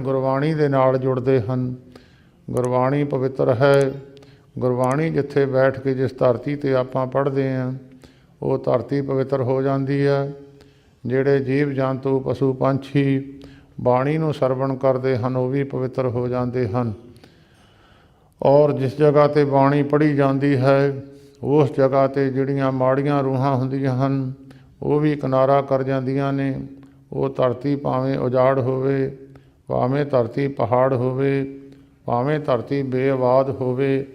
ਗੁਰਬਾਣੀ ਦੇ ਨਾਲ ਜੁੜਦੇ ਹਨ। ਗੁਰਬਾਣੀ ਪਵਿੱਤਰ ਹੈ। ਗੁਰਬਾਣੀ ਜਿੱਥੇ ਬੈਠ ਕੇ ਜਿਸ ਧਰਤੀ ਤੇ ਆਪਾਂ ਪੜ੍ਹਦੇ ਹਾਂ ਉਹ ਧਰਤੀ ਪਵਿੱਤਰ ਹੋ ਜਾਂਦੀ ਹੈ। ਜਿਹੜੇ ਜੀਵ ਜੰਤੂ, ਪਸ਼ੂ, ਪੰਛੀ ਬਾਣੀ ਨੂੰ ਸਰਵਣ ਕਰਦੇ ਹਨ, ਉਹ ਵੀ ਪਵਿੱਤਰ ਹੋ ਜਾਂਦੇ ਹਨ। ਔਰ ਜਿਸ ਜਗ੍ਹਾ ਤੇ ਬਾਣੀ ਪੜ੍ਹੀ ਜਾਂਦੀ ਹੈ, ਉਸ ਜਗ੍ਹਾ ਤੇ ਜਿਹੜੀਆਂ ਮਾੜੀਆਂ ਰੂਹਾਂ ਹੁੰਦੀਆਂ ਹਨ, ਉਹ ਵੀ ਕਿਨਾਰਾ ਕਰ ਜਾਂਦੀਆਂ ਨੇ। ਉਹ ਧਰਤੀ ਭਾਵੇਂ ਉਜਾੜ ਹੋਵੇ ਭਾਵੇਂ ਧਰਤੀ ਪਹਾੜ ਹੋਵੇ, ਭਾਵੇਂ ਧਰਤੀ ਬੇਆਬਾਦ ਹੋਵੇ,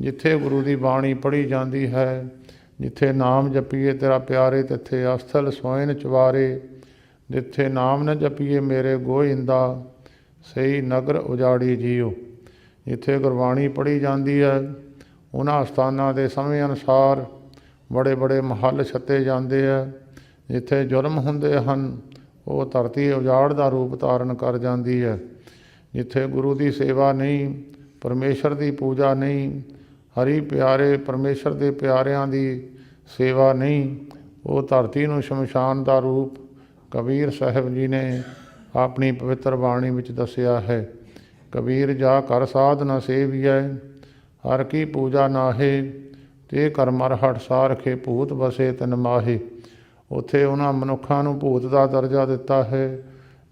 ਜਿੱਥੇ ਗੁਰੂ ਦੀ ਬਾਣੀ ਪੜ੍ਹੀ ਜਾਂਦੀ ਹੈ, ਜਿੱਥੇ ਨਾਮ ਜਪੀਏ ਤੇਰਾ ਪਿਆਰੇ, ਤਿੱਥੇ ਅਸਥਲ ਸੋਇਨ ਚਵਾਰੇ ਜਿੱਥੇ ਨਾਮ ਨ ਜਪੀਏ ਮੇਰੇ ਗੋਇੰਦਾ, ਸਹੀ ਨਗਰ ਉਜਾੜੀ ਜੀਓ। ਜਿੱਥੇ ਗੁਰਬਾਣੀ ਪੜ੍ਹੀ ਜਾਂਦੀ ਹੈ, ਉਹਨਾਂ ਸਥਾਨਾਂ ਦੇ ਸਮੇਂ ਅਨੁਸਾਰ ਬੜੇ ਬੜੇ ਮਹੱਲ ਛੱਤੇ ਜਾਂਦੇ ਆ ਜਿੱਥੇ ਜ਼ੁਲਮ ਹੁੰਦੇ ਹਨ ਉਹ ਧਰਤੀ ਉਜਾੜ ਦਾ ਰੂਪ ਧਾਰਨ ਕਰ ਜਾਂਦੀ ਹੈ। ਜਿੱਥੇ ਗੁਰੂ ਦੀ ਸੇਵਾ ਨਹੀਂ, ਪਰਮੇਸ਼ਰ ਦੀ ਪੂਜਾ ਨਹੀਂ, ਹਰੀ ਪਿਆਰੇ ਪਰਮੇਸ਼ਰ ਦੇ ਪਿਆਰਿਆਂ ਦੀ ਸੇਵਾ ਨਹੀਂ, ਉਹ ਧਰਤੀ ਨੂੰ ਸ਼ਮਸ਼ਾਨ ਦਾ ਰੂਪ ਕਬੀਰ ਸਾਹਿਬ ਜੀ ਨੇ ਆਪਣੀ ਪਵਿੱਤਰ ਬਾਣੀ ਵਿੱਚ ਦੱਸਿਆ ਹੈ। ਕਬੀਰ, ਜਾ ਕਰ ਸਾਧ ਨ ਸੇਵੀਐ, ਹਰ ਕੀ ਪੂਜਾ ਨਾਹੇ, ਤੇ ਕਰ ਮਰ ਹਟ ਸਾਰਖੇ ਭੂਤ ਵਸੇ ਤਨ ਮਾਹੇ। ਉੱਥੇ ਉਹਨਾਂ ਮਨੁੱਖਾਂ ਨੂੰ ਭੂਤ ਦਾ ਦਰਜਾ ਦਿੱਤਾ ਹੈ,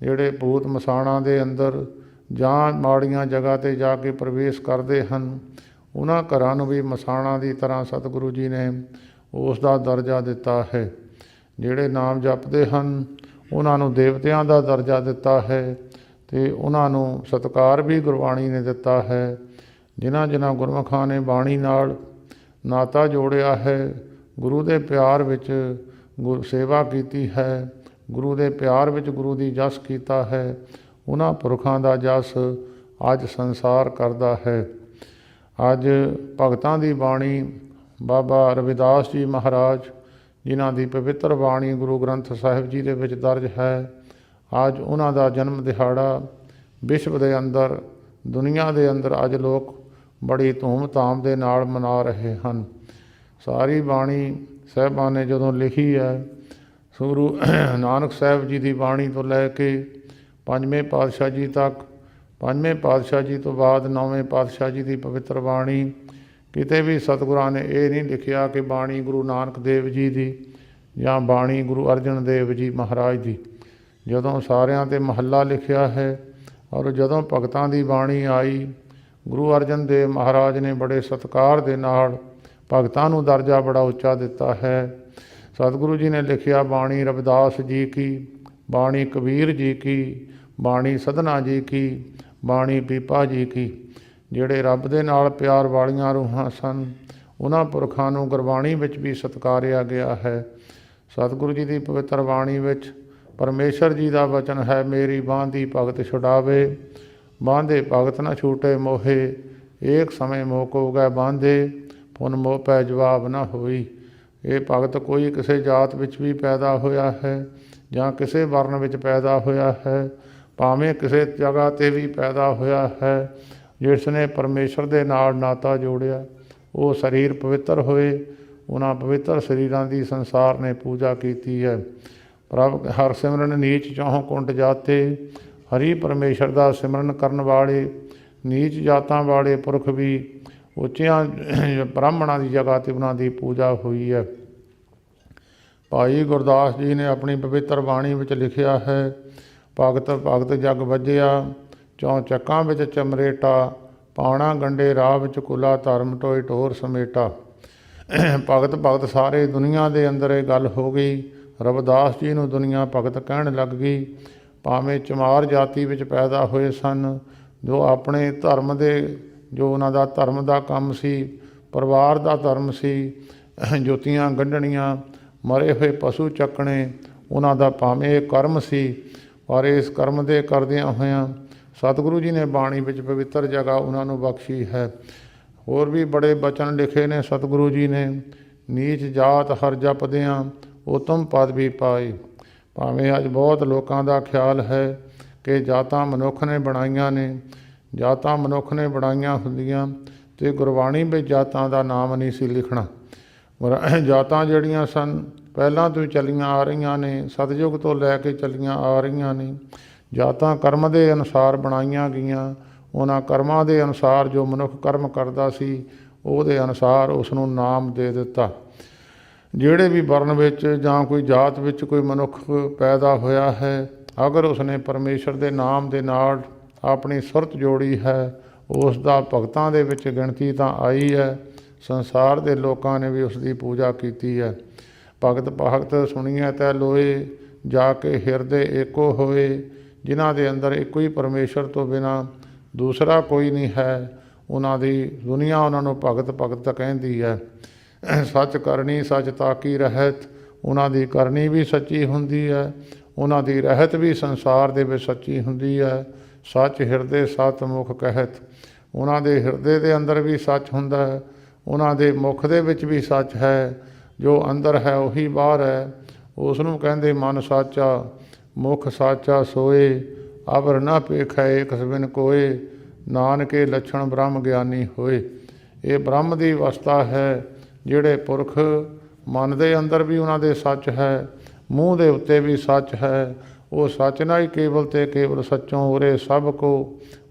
ਜਿਹੜੇ ਭੂਤ ਮਸਾਣਾ ਦੇ ਅੰਦਰ ਜਾਂ ਮਾੜੀਆਂ ਜਗ੍ਹਾ ਤੇ ਜਾ ਕੇ ਪ੍ਰਵੇਸ਼ ਕਰਦੇ ਹਨ, ਉਹਨਾਂ ਘਰਾਂ ਨੂੰ ਵੀ ਮਸਾਣਾ ਦੀ ਤਰ੍ਹਾਂ ਸਤਿਗੁਰੂ ਜੀ ਨੇ ਉਸ ਦਾ ਦਰਜਾ ਦਿੱਤਾ ਹੈ। ਜਿਹੜੇ ਨਾਮ ਜਪਦੇ ਹਨ, ਉਹਨਾਂ ਨੂੰ ਦੇਵਤਿਆਂ ਦਾ ਦਰਜਾ ਦਿੱਤਾ ਹੈ ਤੇ ਉਹਨਾਂ ਨੂੰ ਸਤਕਾਰ ਵੀ ਗੁਰਬਾਣੀ ਨੇ ਦਿੱਤਾ ਹੈ। ਜਿਨ੍ਹਾਂ ਜਿਨ੍ਹਾਂ ਗੁਰਮਖਾਂ ਨੇ ਬਾਣੀ ਨਾਲ ਨਾਤਾ ਜੋੜਿਆ ਹੈ, ਗੁਰੂ ਦੇ ਪਿਆਰ ਵਿੱਚ ਗੁਰ ਸੇਵਾ ਕੀਤੀ ਹੈ, ਗੁਰੂ ਦੇ ਪਿਆਰ ਵਿੱਚ ਗੁਰੂ ਦੀ ਜਸ ਕੀਤਾ ਹੈ, ਉਹਨਾਂ ਪੁਰਖਾਂ ਦਾ ਜਸ ਅੱਜ ਸੰਸਾਰ ਕਰਦਾ ਹੈ। ਅੱਜ ਭਗਤਾਂ ਦੀ ਬਾਣੀ ਬਾਬਾ ਰਵਿਦਾਸ ਜੀ ਮਹਾਰਾਜ, ਜਿਨ੍ਹਾਂ ਦੀ ਪਵਿੱਤਰ ਬਾਣੀ ਗੁਰੂ ਗ੍ਰੰਥ ਸਾਹਿਬ ਜੀ ਦੇ ਵਿੱਚ ਦਰਜ ਹੈ, ਅੱਜ ਉਹਨਾਂ ਦਾ ਜਨਮ ਦਿਹਾੜਾ ਵਿਸ਼ਵ ਦੇ ਅੰਦਰ, ਦੁਨੀਆ ਦੇ ਅੰਦਰ ਅੱਜ ਲੋਕ ਬੜੀ ਧੂਮ-ਧਾਮ ਦੇ ਨਾਲ ਮਨਾ ਰਹੇ ਹਨ। ਸਾਰੀ ਬਾਣੀ ਸਾਹਿਬਾਂ ਨੇ ਜਦੋਂ ਲਿਖੀ ਹੈ ਸੋ ਗੁਰੂ ਨਾਨਕ ਸਾਹਿਬ ਜੀ ਦੀ ਬਾਣੀ ਤੋਂ ਲੈ ਕੇ ਪੰਜਵੇਂ ਪਾਤਸ਼ਾਹ ਜੀ ਤੱਕ, ਪੰਜਵੇਂ ਪਾਤਸ਼ਾਹ ਜੀ ਤੋਂ ਬਾਅਦ ਨੌਵੇਂ ਪਾਤਸ਼ਾਹ ਜੀ ਦੀ ਪਵਿੱਤਰ ਬਾਣੀ, ਕਿਤੇ ਵੀ ਸਤਿਗੁਰਾਂ ਨੇ ਇਹ ਨਹੀਂ ਲਿਖਿਆ ਕਿ ਬਾਣੀ ਗੁਰੂ ਨਾਨਕ ਦੇਵ ਜੀ ਦੀ ਜਾਂ ਬਾਣੀ ਗੁਰੂ ਅਰਜਨ ਦੇਵ ਜੀ ਮਹਾਰਾਜ ਦੀ। ਜਦੋਂ ਸਾਰਿਆਂ ਤੇ ਮਹੱਲਾ ਲਿਖਿਆ ਹੈ ਔਰ ਜਦੋਂ ਭਗਤਾਂ ਦੀ ਬਾਣੀ ਆਈ, ਗੁਰੂ ਅਰਜਨ ਦੇਵ ਮਹਾਰਾਜ ਨੇ ਬੜੇ ਸਤਿਕਾਰ ਦੇ ਨਾਲ ਭਗਤਾਂ ਨੂੰ ਦਰਜਾ ਬੜਾ ਉੱਚਾ ਦਿੱਤਾ ਹੈ। ਸਤਿਗੁਰੂ ਜੀ ਨੇ ਲਿਖਿਆ, ਬਾਣੀ ਰਵਿਦਾਸ ਜੀ ਕੀ, ਬਾਣੀ ਕਬੀਰ ਜੀ ਕੀ, ਬਾਣੀ ਸਦਨਾ ਜੀ ਕੀ, ਬਾਣੀ ਪੀਪਾ ਜੀ ਕੀ, ਜਿਹੜੇ ਰੱਬ ਦੇ ਨਾਲ ਪਿਆਰ ਵਾਲੀਆਂ ਰੂਹਾਂ ਸਨ, ਉਹਨਾਂ ਪੁਰਖਾਂ ਨੂੰ ਗੁਰਬਾਣੀ ਵਿੱਚ ਵੀ ਸਤਕਾਰਿਆ ਗਿਆ ਹੈ। ਸਤਿਗੁਰੂ ਜੀ ਦੀ ਪਵਿੱਤਰ ਬਾਣੀ ਵਿੱਚ ਪਰਮੇਸ਼ਰ ਜੀ ਦਾ ਵਚਨ ਹੈ, ਮੇਰੀ ਬਾਂਦੀ ਭਗਤ ਛੁਡਾਵੇ, ਬਾਂਦੇ ਭਗਤ ਨਾ ਛੂਟੇ ਮੋਹੇ, ਏਕ ਸਮੇਂ ਮੋਕੋ ਗਏ ਬਾਂਦੇ ਪੁਨ ਮੋਹ ਪੈ ਜਵਾਬ ਨਾ ਹੋਈ। ਇਹ ਭਗਤ ਕੋਈ ਕਿਸੇ ਜਾਤ ਵਿੱਚ ਵੀ ਪੈਦਾ ਹੋਇਆ ਹੈ ਜਾਂ ਕਿਸੇ ਵਰਨ ਵਿੱਚ ਪੈਦਾ ਹੋਇਆ ਹੈ, ਭਾਵੇਂ ਕਿਸੇ ਜਗ੍ਹਾ ਤੇ ਵੀ ਪੈਦਾ ਹੋਇਆ ਹੈ, ਜਿਸ ਨੇ ਪਰਮੇਸ਼ਰ ਦੇ ਨਾਲ ਨਾਤਾ ਜੋੜਿਆ। ਉਹ ਸਰੀਰ ਪਵਿੱਤਰ ਹੋਏ, ਉਹਨਾਂ ਪਵਿੱਤਰ ਸਰੀਰਾਂ ਦੀ ਸੰਸਾਰ ਨੇ ਪੂਜਾ ਕੀਤੀ ਹੈ। ਪ੍ਰਭ ਹਰ ਸਿਮਰਨ ਨੀਚ ਚੌਹ ਕੁੰਟ ਜਾਤੇ, ਹਰੀ ਪਰਮੇਸ਼ਰ ਦਾ ਸਿਮਰਨ ਕਰਨ ਵਾਲੇ, ਨੀਚ ਜਾਤਾਂ ਵਾਲੇ ਪੁਰਖ ਵੀ ਉੱਚਿਆਂ ਬ੍ਰਾਹਮਣਾਂ ਦੀ ਜਗ੍ਹਾ ਤੇ ਉਹਨਾਂ ਦੀ ਪੂਜਾ ਹੋਈ ਹੈ। ਭਾਈ ਗੁਰਦਾਸ ਜੀ ਨੇ ਆਪਣੀ ਪਵਿੱਤਰ ਬਾਣੀ ਵਿੱਚ ਲਿਖਿਆ ਹੈ, ਭਗਤ ਭਗਤ ਜਗ ਵੱਜਿਆ, ਚੌ ਚੱਕਾਂ ਵਿੱਚ ਚਮਰੇਟਾ, ਪਾਣਾ ਗੰਡੇ ਰਾਹ ਵਿੱਚ ਕੁਲਾ ਧਰਮ ਟੋਏ ਟੋਰ ਸਮੇਟਾ। ਭਗਤ ਭਗਤ ਸਾਰੇ ਦੁਨੀਆ ਦੇ ਅੰਦਰ ਇਹ ਗੱਲ ਹੋ ਗਈ। ਰਵਿਦਾਸ ਜੀ ਨੂੰ ਦੁਨੀਆ ਭਗਤ ਕਹਿਣ ਲੱਗ ਗਈ, ਭਾਵੇਂ ਚਮਾਰ ਜਾਤੀ ਵਿੱਚ ਪੈਦਾ ਹੋਏ ਸਨ, ਜੋ ਆਪਣੇ ਧਰਮ ਦੇ ਜੋ ਉਹਨਾਂ ਦਾ ਧਰਮ ਦਾ ਕੰਮ ਸੀ, ਪਰਿਵਾਰ ਦਾ ਧਰਮ ਸੀ, ਜੋਤੀਆਂ ਗੰਢਣੀਆਂ, ਮਰੇ ਹੋਏ ਪਸ਼ੂ ਚੱਕਣੇ, ਉਹਨਾਂ ਦਾ ਭਾਵੇਂ ਇਹ ਕਰਮ ਸੀ, ਪਰ ਇਸ ਕਰਮ ਦੇ ਕਰਦਿਆਂ ਹੋਇਆਂ ਸਤਿਗੁਰੂ ਜੀ ਨੇ ਬਾਣੀ ਵਿੱਚ ਪਵਿੱਤਰ ਜਗ੍ਹਾ ਉਹਨਾਂ ਨੂੰ ਬਖਸ਼ੀ ਹੈ। ਹੋਰ ਵੀ ਬੜੇ ਬਚਨ ਲਿਖੇ ਨੇ ਸਤਿਗੁਰੂ ਜੀ ਨੇ। ਨੀਚ ਜਾਤ ਹਰ ਜਪਦਿਆਂ ਉਤਮ ਪਦ ਵੀ ਪਾਈ ਭਾਵੇਂ ਅੱਜ ਬਹੁਤ ਲੋਕਾਂ ਦਾ ਖਿਆਲ ਹੈ ਕਿ ਜਾਤਾਂ ਮਨੁੱਖ ਨੇ ਬਣਾਈਆਂ ਨੇ ਜਾਤਾਂ ਮਨੁੱਖ ਨੇ ਬਣਾਈਆਂ ਹੁੰਦੀਆਂ ਤੇ ਗੁਰਬਾਣੀ ਵਿੱਚ ਜਾਤਾਂ ਦਾ ਨਾਮ ਨਹੀਂ ਸੀ ਲਿਖਣਾ। ਗੁਰ- ਜਾਤਾਂ ਜਿਹੜੀਆਂ ਸਨ, ਪਹਿਲਾਂ ਤੋਂ ਹੀ ਚੱਲੀਆਂ ਆ ਰਹੀਆਂ ਨੇ ਸਤਜੁਗ ਤੋਂ ਲੈ ਕੇ ਚੱਲੀਆਂ ਆ ਰਹੀਆਂ ਨੇ। ਜਾਤਾਂ ਕਰਮ ਦੇ ਅਨੁਸਾਰ ਬਣਾਈਆਂ ਗਈਆਂ। ਉਹਨਾਂ ਕਰਮਾਂ ਦੇ ਅਨੁਸਾਰ ਜੋ ਮਨੁੱਖ ਕਰਮ ਕਰਦਾ ਸੀ, ਉਹਦੇ ਅਨੁਸਾਰ ਉਸ ਨੂੰ ਨਾਮ ਦੇ ਦਿੱਤਾ। ਜਿਹੜੇ ਵੀ ਵਰਨ ਵਿੱਚ ਜਾਂ ਕੋਈ ਜਾਤ ਵਿੱਚ ਕੋਈ ਮਨੁੱਖ ਪੈਦਾ ਹੋਇਆ ਹੈ, ਅਗਰ ਉਸਨੇ ਪਰਮੇਸ਼ਰ ਦੇ ਨਾਮ ਦੇ ਨਾਲ ਆਪਣੀ ਸੁਰਤ ਜੋੜੀ ਹੈ, ਉਸ ਦਾ ਭਗਤਾਂ ਦੇ ਵਿੱਚ ਗਿਣਤੀ ਤਾਂ ਆਈ ਹੈ, ਸੰਸਾਰ ਦੇ ਲੋਕਾਂ ਨੇ ਵੀ ਉਸ ਦੀ ਪੂਜਾ ਕੀਤੀ ਹੈ। ਭਗਤ ਭਗਤ ਸੁਣੀਐ ਤੈ ਲੋਏ, ਜਾ ਕੇ ਹਿਰਦੇ ਏਕੋ ਹੋਏ, ਜਿਨ੍ਹਾਂ ਦੇ ਅੰਦਰ ਇੱਕੋ ਹੀ ਪਰਮੇਸ਼ਰ ਤੋਂ ਬਿਨਾ ਦੂਸਰਾ ਕੋਈ ਨਹੀਂ ਹੈ, ਉਹਨਾਂ ਦੀ ਦੁਨੀਆ ਉਹਨਾਂ ਨੂੰ ਭਗਤ ਭਗਤ ਕਹਿੰਦੀ ਹੈ। ਸੱਚ ਕਰਨੀ ਸੱਚ ਤਾਕੀ ਰਹਿਤ, ਉਹਨਾਂ ਦੀ ਕਰਨੀ ਵੀ ਸੱਚੀ ਹੁੰਦੀ ਹੈ, ਉਹਨਾਂ ਦੀ ਰਹਿਤ ਵੀ ਸੰਸਾਰ ਦੇ ਵਿੱਚ ਸੱਚੀ ਹੁੰਦੀ ਹੈ। ਸੱਚ ਹਿਰਦੇ ਸਤ ਮੁਖ ਕਹਿਤ। ਉਹਨਾਂ ਦੇ ਹਿਰਦੇ ਦੇ ਅੰਦਰ ਵੀ ਸੱਚ ਹੁੰਦਾ ਹੈ, ਉਹਨਾਂ ਦੇ ਮੁਖ ਦੇ ਵਿੱਚ ਵੀ ਸੱਚ ਹੈ। ਜੋ ਅੰਦਰ ਹੈ ਉਹੀ ਬਾਹਰ ਹੈ। ਉਸ ਨੂੰ ਕਹਿੰਦੇ ਮਨ ਸਾਚਾ, ਮੁਖ ਸਾਚਾ ਸੋਏ ਅਬਰ ਨਾ ਪੇਖੈ ਇਕ ਸਬਿਨ ਕੋਏ, ਨਾਨਕੇ ਲੱਛਣ ਬ੍ਰਹਮ ਗਿਆਨੀ ਹੋਏ। ਇਹ ਬ੍ਰਹਮ ਦੀ ਅਵਸਥਾ ਹੈ, ਜਿਹੜੇ ਪੁਰਖ ਮਨ ਦੇ ਅੰਦਰ ਵੀ ਉਹਨਾਂ ਦੇ ਸੱਚ ਹੈ, ਮੂੰਹ ਦੇ ਉੱਤੇ ਵੀ ਸੱਚ ਹੈ ਉਹ ਸੱਚ ਨਾ ਹੀ ਕੇਵਲ ਤੇ ਕੇਵਲ ਸੱਚੋਂ ਉਰੇ ਸਭ ਕੋ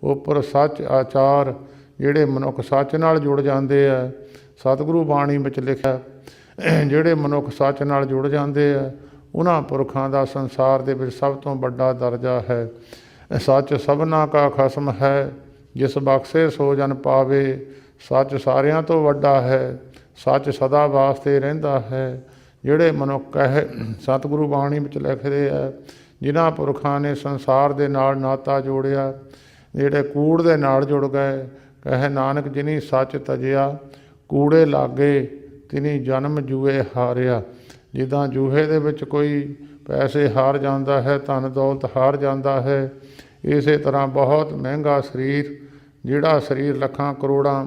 ਉਪਰ ਸੱਚ ਆਚਾਰ, ਜਿਹੜੇ ਮਨੁੱਖ ਸੱਚ ਨਾਲ ਜੁੜ ਜਾਂਦੇ ਆ। ਸਤਿਗੁਰੂ ਬਾਣੀ ਵਿੱਚ ਲਿਖਿਆ, ਜਿਹੜੇ ਮਨੁੱਖ ਸੱਚ ਨਾਲ ਜੁੜ ਜਾਂਦੇ ਆ, ਉਹਨਾਂ ਪੁਰਖਾਂ ਦਾ ਸੰਸਾਰ ਦੇ ਵਿੱਚ ਸਭ ਤੋਂ ਵੱਡਾ ਦਰਜਾ ਹੈ। ਸੱਚ ਸਭਨਾ ਕਾ ਖਸਮ ਹੈ, ਜਿਸ ਬਖਸ਼ੇ ਸੋ ਜਨ ਪਾਵੇ। ਸੱਚ ਸਾਰਿਆਂ ਤੋਂ ਵੱਡਾ ਹੈ, ਸੱਚ ਸਦਾ ਵਾਸਤੇ ਰਹਿੰਦਾ ਹੈ। ਜਿਹੜੇ ਮਨੁੱਖ ਕਹੇ ਸਤਿਗੁਰੂ ਬਾਣੀ ਵਿੱਚ ਲਿਖਦੇ ਆ ਜਿਨ੍ਹਾਂ ਪੁਰਖਾਂ ਨੇ ਸੰਸਾਰ ਦੇ ਨਾਲ ਨਾਤਾ ਜੋੜਿਆ, ਜਿਹੜੇ ਕੂੜ ਦੇ ਨਾਲ ਜੁੜ ਗਏ, ਕਹੇ ਨਾਨਕ ਜਿਨੀ ਸੱਚ ਤਜਿਆ, ਕੂੜੇ ਲਾਗੇ ਤਿਨੀ ਜਨਮ ਜੂਏ ਹਾਰਿਆ। ਜਿੱਦਾਂ ਜੂਹੇ ਦੇ ਵਿੱਚ ਕੋਈ ਪੈਸੇ ਹਾਰ ਜਾਂਦਾ ਹੈ, ਧਨ ਦੌਲਤ ਹਾਰ ਜਾਂਦਾ ਹੈ, ਇਸੇ ਤਰ੍ਹਾਂ ਬਹੁਤ ਮਹਿੰਗਾ ਸਰੀਰ, ਜਿਹੜਾ ਸਰੀਰ ਲੱਖਾਂ ਕਰੋੜਾਂ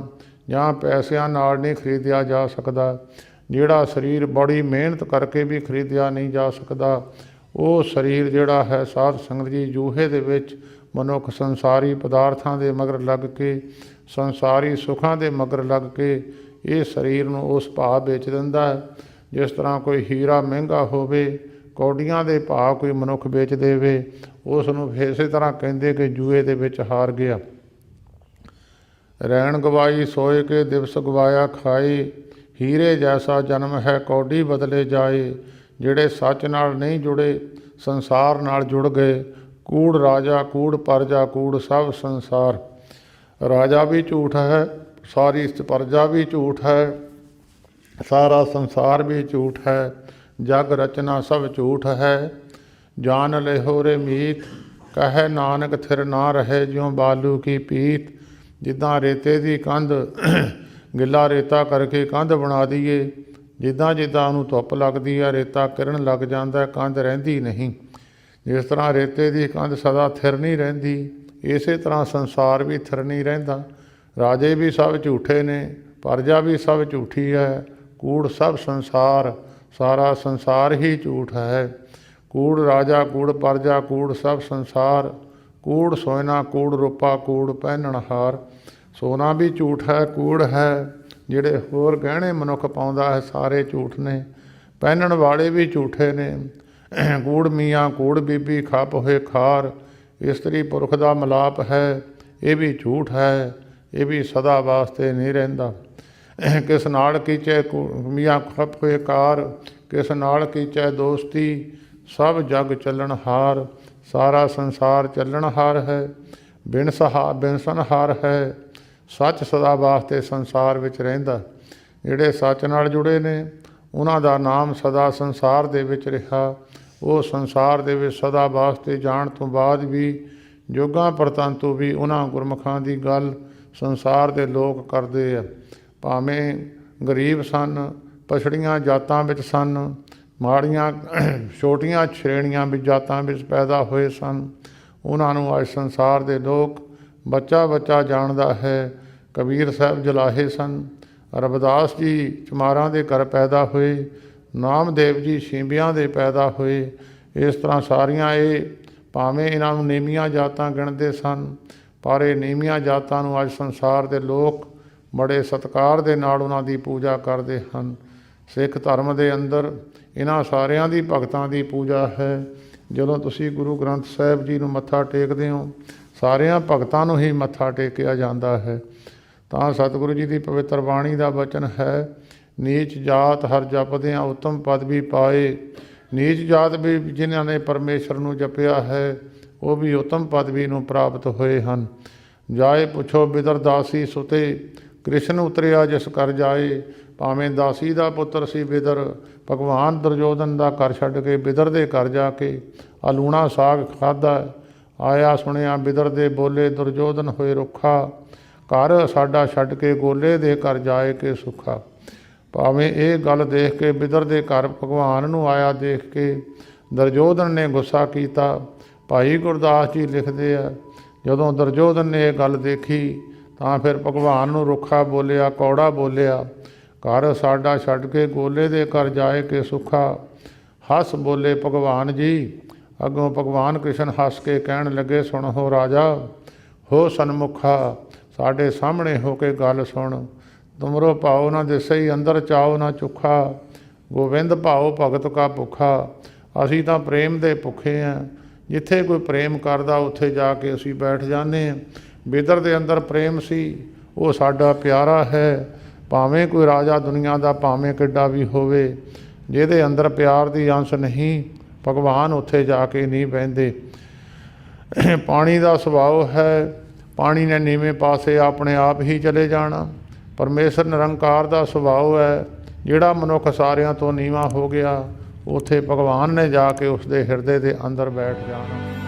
ਜਾਂ ਪੈਸਿਆਂ ਨਾਲ ਨਹੀਂ ਖਰੀਦਿਆ ਜਾ ਸਕਦਾ, ਜਿਹੜਾ ਸਰੀਰ ਬੜੀ ਮਿਹਨਤ ਕਰਕੇ ਵੀ ਖਰੀਦਿਆ ਨਹੀਂ ਜਾ ਸਕਦਾ ਉਹ ਸਰੀਰ ਜਿਹੜਾ ਹੈ, ਸਾਧ ਸੰਗਤ ਜੀ, ਜੂਹੇ ਦੇ ਵਿੱਚ ਮਨੁੱਖ ਸੰਸਾਰੀ ਪਦਾਰਥਾਂ ਦੇ ਮਗਰ ਲੱਗ ਕੇ, ਸੰਸਾਰੀ ਸੁੱਖਾਂ ਦੇ ਮਗਰ ਲੱਗ ਕੇ ਇਹ ਸਰੀਰ ਨੂੰ ਉਸ ਭਾਅ ਵੇਚ ਦਿੰਦਾ ਹੈ। ਜਿਸ ਤਰ੍ਹਾਂ ਕੋਈ ਹੀਰਾ ਮਹਿੰਗਾ ਹੋਵੇ, ਕੌਡੀਆਂ ਦੇ ਭਾਅ ਕੋਈ ਮਨੁੱਖ ਵੇਚ ਦੇਵੇ, ਉਸ ਨੂੰ ਫਿਰ ਇਸੇ ਤਰ੍ਹਾਂ ਕਹਿੰਦੇ ਕਿ ਜੂਏ ਦੇ ਵਿੱਚ ਹਾਰ ਗਿਆ। ਰਹਿਣ ਗਵਾਈ ਸੋਏ ਕੇ ਦਿਵਸ ਗਵਾਇਆ ਖਾਏ, ਹੀਰੇ ਜੈਸਾ ਜਨਮ ਹੈ, ਕੌਡੀ ਬਦਲੇ ਜਾਏ। ਜਿਹੜੇ ਸੱਚ ਨਾਲ ਨਹੀਂ ਜੁੜੇ, ਸੰਸਾਰ ਨਾਲ ਜੁੜ ਗਏ। ਕੂੜ ਰਾਜਾ, ਕੂੜ ਪਰਜਾ, ਕੂੜ ਸਭ ਸੰਸਾਰ। ਰਾਜਾ ਵੀ ਝੂਠ ਹੈ, ਸਾਰੀ ਪਰਜਾ ਵੀ ਝੂਠ ਹੈ। ਸਾਰਾ ਸੰਸਾਰ ਵੀ ਝੂਠ ਹੈ, ਜਗ ਰਚਨਾ ਸਭ ਝੂਠ ਹੈ। ਜਾਨ ਲਿਹੋ ਰੇ ਮੀਤ, ਕਹੈ ਨਾਨਕ ਥਿਰ ਨਾ ਰਹੇ ਜਿਉ ਬਾਲੂ ਕੀ ਪੀਤ। ਜਿੱਦਾਂ ਰੇਤੇ ਦੀ ਕੰਧ, ਗਿੱਲਾ ਰੇਤਾ ਕਰਕੇ ਕੰਧ ਬਣਾ ਦਈਏ ਜਿੱਦਾਂ ਜਿੱਦਾਂ ਉਹਨੂੰ ਧੁੱਪ ਲੱਗਦੀ ਆ, ਰੇਤਾ ਕਿਰਨ ਲੱਗ ਜਾਂਦਾ, ਕੰਧ ਰਹਿੰਦੀ ਨਹੀਂ। ਜਿਸ ਤਰ੍ਹਾਂ ਰੇਤੇ ਦੀ ਕੰਧ ਸਦਾ ਥਿਰ ਨਹੀਂ ਰਹਿੰਦੀ, ਇਸੇ ਤਰ੍ਹਾਂ ਸੰਸਾਰ ਵੀ ਥਿਰ ਨਹੀਂ ਰਹਿੰਦਾ। ਰਾਜੇ ਵੀ ਸਭ ਝੂਠੇ ਨੇ, ਪਰਜਾ ਵੀ ਸਭ ਝੂਠੀ ਹੈ। ਕੂੜ ਸਭ ਸੰਸਾਰ, ਸਾਰਾ ਸੰਸਾਰ ਹੀ ਝੂਠ ਹੈ। ਕੂੜ ਰਾਜਾ, ਕੂੜ ਪਰਜਾ, ਕੂੜ ਸਭ ਸੰਸਾਰ। ਕੂੜ ਸੋਨਾ ਕੂੜ ਰੂਪਾ, ਕੂੜ ਪਹਿਨਣ ਹਾਰ ਸੋਨਾ ਵੀ ਝੂਠ ਹੈ, ਕੂੜ ਹੈ। ਜਿਹੜੇ ਹੋਰ ਗਹਿਣੇ ਮਨੁੱਖ ਪਾਉਂਦਾ ਹੈ, ਸਾਰੇ ਝੂਠ ਨੇ। ਪਹਿਨਣ ਵਾਲੇ ਵੀ ਝੂਠੇ ਨੇ। ਕੂੜ ਮੀਆਂ ਕੂੜ ਬੀਬੀ, ਖੱਪ ਹੋਏ ਖਾਰ। ਇਸਤਰੀ ਪੁਰਖ ਦਾ ਮਲਾਪ ਹੈ, ਇਹ ਵੀ ਝੂਠ ਹੈ, ਇਹ ਵੀ ਸਦਾ ਵਾਸਤੇ ਨਹੀਂ ਰਹਿੰਦਾ। ਕਿਸ ਨਾਲ ਕੀਚੈ ਮੀਆਂ ਖੱਪ ਹੋਏ ਕਾਰ ਕਿਸ ਨਾਲ ਕੀਚੈ ਦੋਸਤੀ, ਸਭ ਜਗ ਚੱਲਣ ਹਾਰ। ਸਾਰਾ ਸੰਸਾਰ ਚੱਲਣ ਹਾਰ ਹੈ ਬਿਨ ਸਹਾ ਬਿਨਸਨ ਹਾਰ ਹੈ। ਸੱਚ ਸਦਾ ਵਾਸਤੇ ਸੰਸਾਰ ਵਿੱਚ ਰਹਿੰਦਾ। ਜਿਹੜੇ ਸੱਚ ਨਾਲ ਜੁੜੇ ਨੇ, ਉਹਨਾਂ ਦਾ ਨਾਮ ਸਦਾ ਸੰਸਾਰ ਦੇ ਵਿੱਚ ਰਿਹਾ। ਉਹ ਸੰਸਾਰ ਦੇ ਵਿੱਚ ਸਦਾ ਵਾਸਤੇ ਜਾਣ ਤੋਂ ਬਾਅਦ ਵੀ, ਜੋਗਾਂ ਪਰਤੰਤੂ ਵੀ ਉਹਨਾਂ ਗੁਰਮੁਖਾਂ ਦੀ ਗੱਲ ਸੰਸਾਰ ਦੇ ਲੋਕ ਕਰਦੇ ਆ। ਭਾਵੇਂ ਗਰੀਬ ਸਨ, ਪਛੜੀਆਂ ਜਾਤਾਂ ਵਿੱਚ ਸਨ, ਮਾੜੀਆਂ, ਛੋਟੀਆਂ ਸ਼੍ਰੇਣੀਆਂ ਵਿੱਚ ਜਾਤਾਂ ਵਿੱਚ ਪੈਦਾ ਹੋਏ ਸਨ, ਉਹਨਾਂ ਨੂੰ ਅੱਜ ਸੰਸਾਰ ਦੇ ਲੋਕ ਬੱਚਾ ਬੱਚਾ ਜਾਣਦਾ ਹੈ, ਕਬੀਰ ਸਾਹਿਬ ਜਲਾਹੇ ਸਨ। ਰਬਦਾਸ ਜੀ ਚਮਾਰਾਂ ਦੇ ਘਰ ਪੈਦਾ ਹੋਏ, ਨਾਮਦੇਵ ਜੀ ਛਿੰਬਿਆਂ ਦੇ ਪੈਦਾ ਹੋਏ। ਇਸ ਤਰ੍ਹਾਂ ਸਾਰੀਆਂ ਇਹ ਭਾਵੇਂ ਇਹਨਾਂ ਨੂੰ ਨੀਵੀਆਂ ਜਾਤਾਂ ਗਿਣਦੇ ਸਨ, ਪਰ ਇਹ ਨੀਵੀਆਂ ਜਾਤਾਂ ਨੂੰ ਅੱਜ ਸੰਸਾਰ ਦੇ ਲੋਕ ਬੜੇ ਸਤਿਕਾਰ ਦੇ ਨਾਲ ਉਹਨਾਂ ਦੀ ਪੂਜਾ ਕਰਦੇ ਹਨ। ਸਿੱਖ ਧਰਮ ਦੇ ਅੰਦਰ ਇਹਨਾਂ ਸਾਰਿਆਂ ਦੀ ਭਗਤਾਂ ਦੀ ਪੂਜਾ ਹੈ। ਜਦੋਂ ਤੁਸੀਂ ਗੁਰੂ ਗ੍ਰੰਥ ਸਾਹਿਬ ਜੀ ਨੂੰ ਮੱਥਾ ਟੇਕਦੇ ਹੋ ਸਾਰਿਆਂ ਭਗਤਾਂ ਨੂੰ ਹੀ ਮੱਥਾ ਟੇਕਿਆ ਜਾਂਦਾ ਹੈ। ਤਾਂ ਸਤਿਗੁਰੂ ਜੀ ਦੀ ਪਵਿੱਤਰ ਬਾਣੀ ਦਾ ਬਚਨ ਹੈ, ਨੀਚ ਜਾਤ ਹਰ ਜਪਦਿਆਂ ਉਤਮ ਪਦ ਵੀ ਪਾਏ। ਨੀਚ ਜਾਤ ਵੀ ਜਿਨ੍ਹਾਂ ਨੇ ਪਰਮੇਸ਼ਰ ਨੂੰ ਜਪਿਆ ਹੈ, ਉਹ ਵੀ ਉਤਮ ਪਦਵੀ ਨੂੰ ਪ੍ਰਾਪਤ ਹੋਏ ਹਨ। ਜਾਏ ਪੁੱਛੋ ਬਿਦਰ ਦਾਸੀ ਸੁਤੇ, ਕ੍ਰਿਸ਼ਨ ਉਤਰਿਆ ਜਿਸ ਕਰ ਜਾਏ। ਭਾਵੇਂ ਦਾਸੀ ਦਾ ਪੁੱਤਰ ਸੀ ਬਿਦਰ, ਭਗਵਾਨ ਦੁਰਯੋਧਨ ਦਾ ਘਰ ਛੱਡ ਕੇ ਬਿਦਰ ਦੇ ਘਰ ਜਾ ਕੇ ਆਲੂਣਾ ਸਾਗ ਖਾਦਾ ਆਇਆ ਸੁਣਿਆ ਬਿਦਰ ਦੇ ਬੋਲੇ ਦੁਰਜੋਧਨ ਹੋਏ ਰੁੱਖਾ। ਘਰ ਸਾਡਾ ਛੱਡ ਕੇ ਗੋਲੇ ਦੇ ਘਰ ਜਾਏ ਕੇ ਸੁਖਾ। ਭਾਵੇਂ ਇਹ ਗੱਲ ਦੇਖ ਕੇ ਬਿਦਰ ਦੇ ਘਰ ਭਗਵਾਨ ਨੂੰ ਆਇਆ ਦੇਖ ਕੇ ਦਰਜੋਧਨ ਨੇ ਗੁੱਸਾ ਕੀਤਾ। ਭਾਈ ਗੁਰਦਾਸ ਜੀ ਲਿਖਦੇ ਆ, ਜਦੋਂ ਦਰਜੋਧਨ ਨੇ ਇਹ ਗੱਲ ਦੇਖੀ, ਤਾਂ ਫਿਰ ਭਗਵਾਨ ਨੂੰ ਰੁੱਖਾ ਬੋਲਿਆ, ਕੌੜਾ ਬੋਲਿਆ। ਘਰ ਸਾਡਾ ਛੱਡ ਕੇ ਗੋਲੇ ਦੇ ਘਰ ਜਾਏ ਕੇ ਸੁਖਾ। ਹੱਸ ਬੋਲੇ, ਭਗਵਾਨ ਜੀ ਅੱਗੋਂ ਭਗਵਾਨ ਕ੍ਰਿਸ਼ਨ ਹੱਸ ਕੇ ਕਹਿਣ ਲੱਗੇ, ਸੁਣ ਹੋ ਰਾਜਾ, ਹੋ ਸਨਮੁਖਾ, ਸਾਡੇ ਸਾਹਮਣੇ ਹੋ ਕੇ ਗੱਲ ਸੁਣ। ਤੁਮਰੋ ਭਾਉ ਨਾ ਦਿਸਈ ਅੰਦਰ ਚਾਉ ਨਾ ਚੁਖਾ। ਗੋਵਿੰਦ ਭਾਉ ਭਗਤ ਕਾ ਭੁਖਾ। ਅਸੀਂ ਤਾਂ ਪ੍ਰੇਮ ਦੇ ਭੁੱਖੇ ਆ। ਜਿੱਥੇ ਕੋਈ ਪ੍ਰੇਮ ਕਰਦਾ, ਉੱਥੇ ਜਾ ਕੇ ਅਸੀਂ ਬੈਠ ਜਾਂਦੇ ਹਾਂ ਬਿਦਰ ਦੇ ਅੰਦਰ ਪ੍ਰੇਮ ਸੀ, ਉਹ ਸਾਡਾ ਪਿਆਰਾ ਹੈ। ਭਾਵੇਂ ਕੋਈ ਰਾਜਾ ਦੁਨੀਆ ਦਾ, ਭਾਵੇਂ ਕਿੱਡਾ ਵੀ ਹੋਵੇ। ਜਿਹਦੇ ਅੰਦਰ ਪਿਆਰ ਦੀ ਅੰਸ਼ ਨਹੀਂ ਭਗਵਾਨ ਉੱਥੇ ਜਾ ਕੇ ਨਹੀਂ ਬਹਿੰਦੇ। ਪਾਣੀ ਦਾ ਸੁਭਾਅ ਹੈ, ਪਾਣੀ ਨੇ ਨੀਵੇਂ ਪਾਸੇ ਆਪਣੇ ਆਪ ਹੀ ਚਲੇ ਜਾਣਾ। ਪਰਮੇਸ਼ਰ ਨਿਰੰਕਾਰ ਦਾ ਸੁਭਾਅ ਹੈ, ਜਿਹੜਾ ਮਨੁੱਖ ਸਾਰਿਆਂ ਤੋਂ ਨੀਵਾਂ ਹੋ ਗਿਆ, ਉਥੇ ਭਗਵਾਨ ਨੇ ਜਾ ਕੇ ਉਸ ਦੇ ਹਿਰਦੇ ਦੇ ਅੰਦਰ ਬੈਠ ਜਾਣਾ।